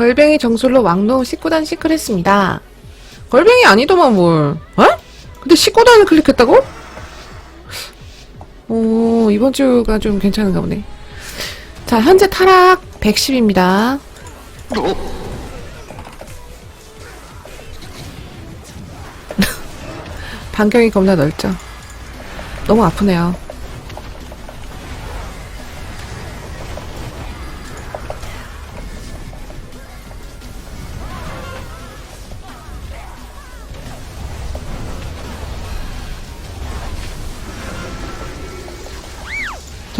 걸뱅이 정술로 왕노 19단 시클했습니다. 걸뱅이 아니더만 뭘. 어? 근데 19단을 클릭했다고? 오, 이번 주가 좀 괜찮은가 보네. 자, 현재 타락 110입니다. 반경이 겁나 넓죠. 너무 아프네요.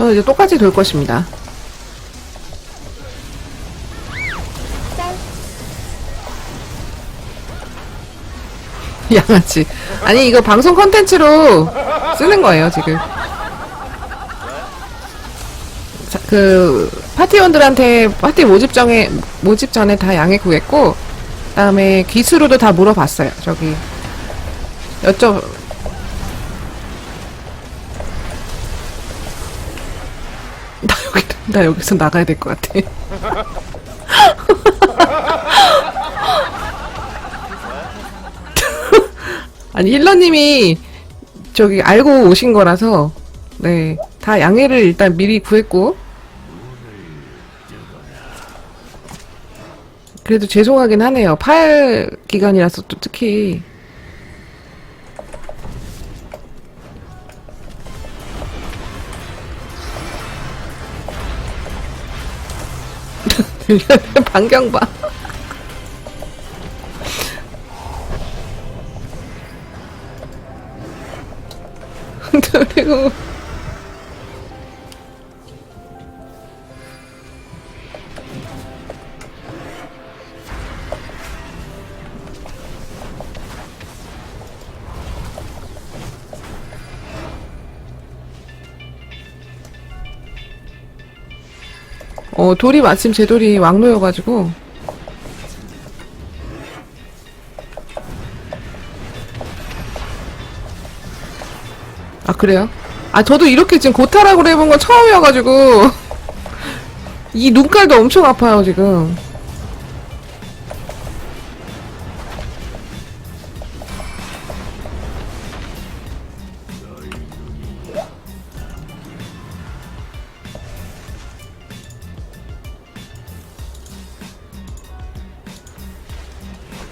저는 이제 똑같이 돌 것입니다. 양아치. 아니, 이거 방송 컨텐츠로 쓰는 거예요, 지금. 자, 그, 파티원들한테 파티 모집 전에, 모집 전에 다 양해 구했고, 그 다음에 기수로도 다 물어봤어요, 저기. 여쭤, 나 여기서 나가야 될 것 같아. 아니 힐러님이 저기 알고 오신 거라서 네 다 양해를 일단 미리 구했고. 그래도 죄송하긴 하네요. 파일 기간이라서 또 특히 반경 봐 어 돌이 마침 제 돌이 왕로여가지고. 아 그래요? 아 저도 이렇게 지금 고타락으로 해본 건 처음이어가지고. 이 눈깔도 엄청 아파요 지금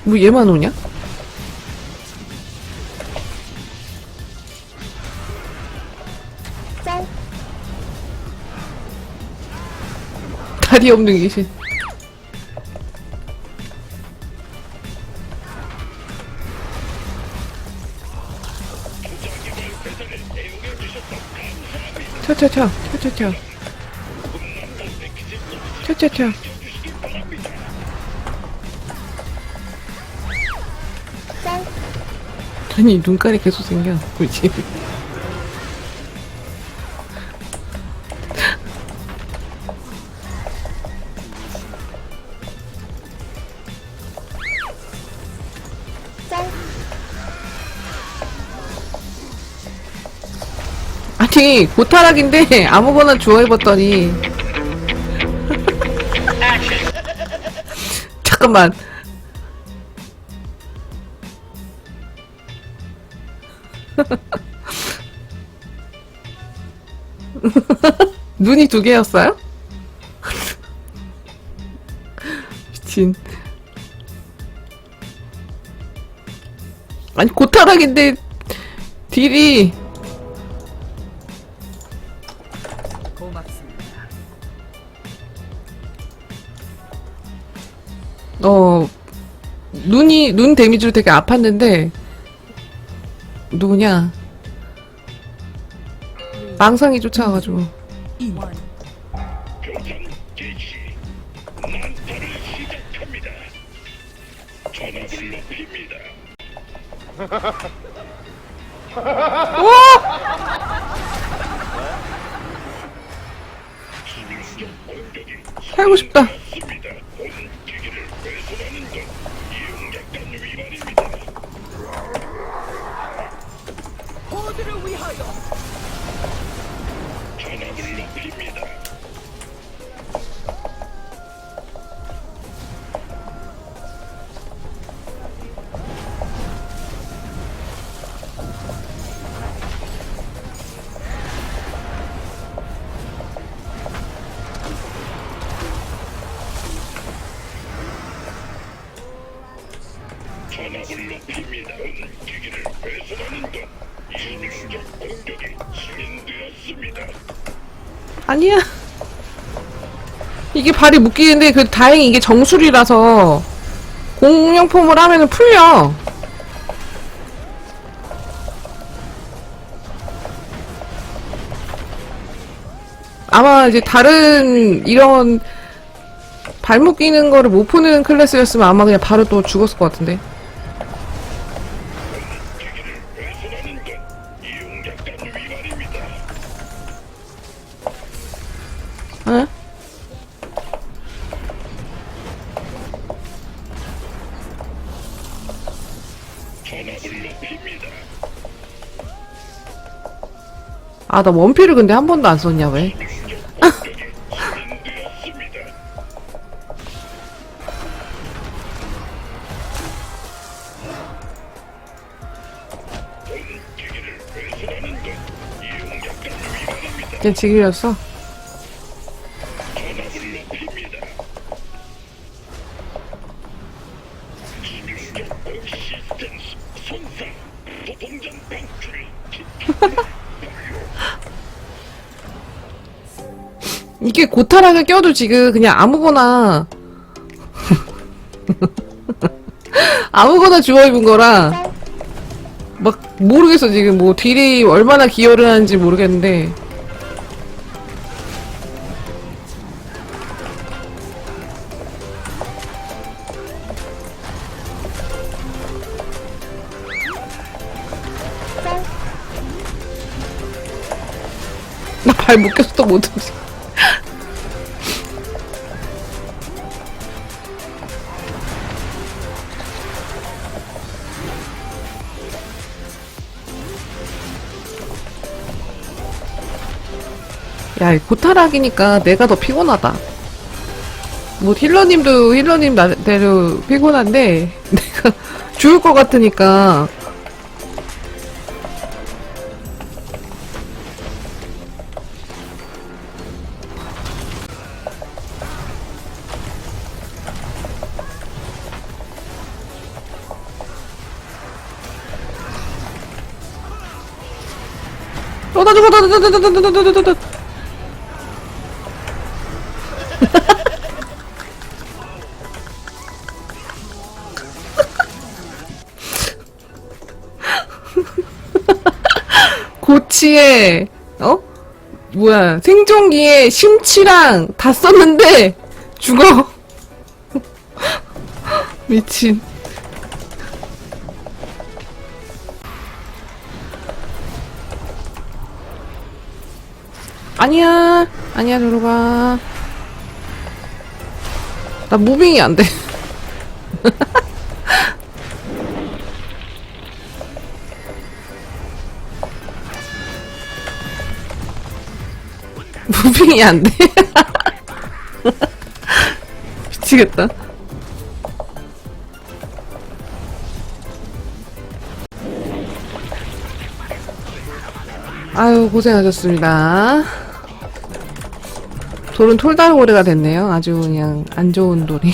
뭐 얘만 오냐? 다리 없는 귀신. 쳐쳐쳐, 쳐쳐쳐. 쳐쳐쳐. 아니, 눈깔이 계속 생겨. 뭐지? 아니 고타락인데 아무거나 주워 입었더니 잠깐만 눈이 두 개였어요? 미친 아니 고타락인데 딜이 어 눈이 눈 데미지로 되게 아팠는데 누구냐? 망상이 쫓아와가지고. 살고 싶다 전화를 드립니다. 전화를 높입니다. 기기를 배선하는 것. 아니야. 이게 발이 묶이는데 그 다행히 이게 정수리라서 공룡폼을 하면은 풀려. 아마 이제 다른 이런 발 묶이는 거를 못 푸는 클래스였으면 아마 그냥 바로 또 죽었을 것 같은데. 아, 나 원피를 근데 한 번도 안 썼냐, 왜? 그냥 지기였어? 이게 고타락을 껴도 지금 그냥 아무거나 아무거나 주워 입은 거라 막 모르겠어 지금 뭐 딜이 얼마나 기여를 하는지 모르겠는데 발또못 움직여 야, 이 고타락이니까 내가 더 피곤하다. 뭐 힐러님도 힐러님 나대로 피곤한데 내가 죽을 것 같으니까 어나 죽어 나 죽어 나 죽어 나 죽어 나 죽어 고치에 어 뭐야 생존기에 심치랑 다 썼는데 죽어 미친 아니야. 아니야, 저로 가. 나 무빙이 안 돼. 무빙이 안 돼. 미치겠다. 아유, 고생하셨습니다. 돌은 톨달고래가 됐네요. 아주 그냥 안 좋은 돌이.